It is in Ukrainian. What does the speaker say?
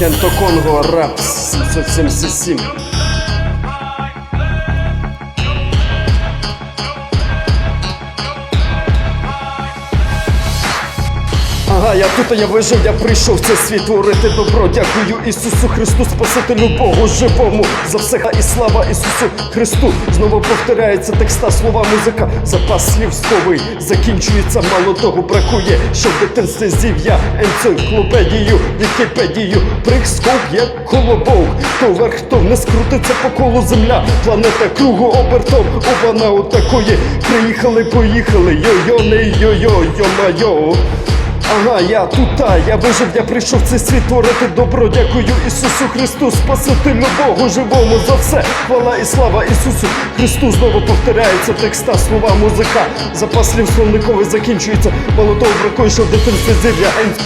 Кенто Конго, рап 777. Ага, я тут, я вижив, я прийшов в цей світ творити добро. Дякую Ісусу Христу, Спасителю Богу живому. За все ха і слава Ісусу Христу. Знову повторяється текста, слова музика. Запас слів словий закінчується, мало того бракує. Що в дитинстві зів я енциклопедію, вікіпедію. Прикскок як колобок. То вверх, то вниз крутиться по колу земля. Планета кругу обертом, обана отакої. Приїхали, поїхали. Йо-йо, не йо-йо, йо-майо. Ага, я тут, та, я вижив, я прийшов в цей світ творити добро. Дякую Ісусу Христу, Спасителю Богу живому за все. Хвала і слава Ісусу Христу. Знову повторяється текста, слова, музика. Запас слів словниковий закінчується. Мало бракує, що в дитинстві зів я ен-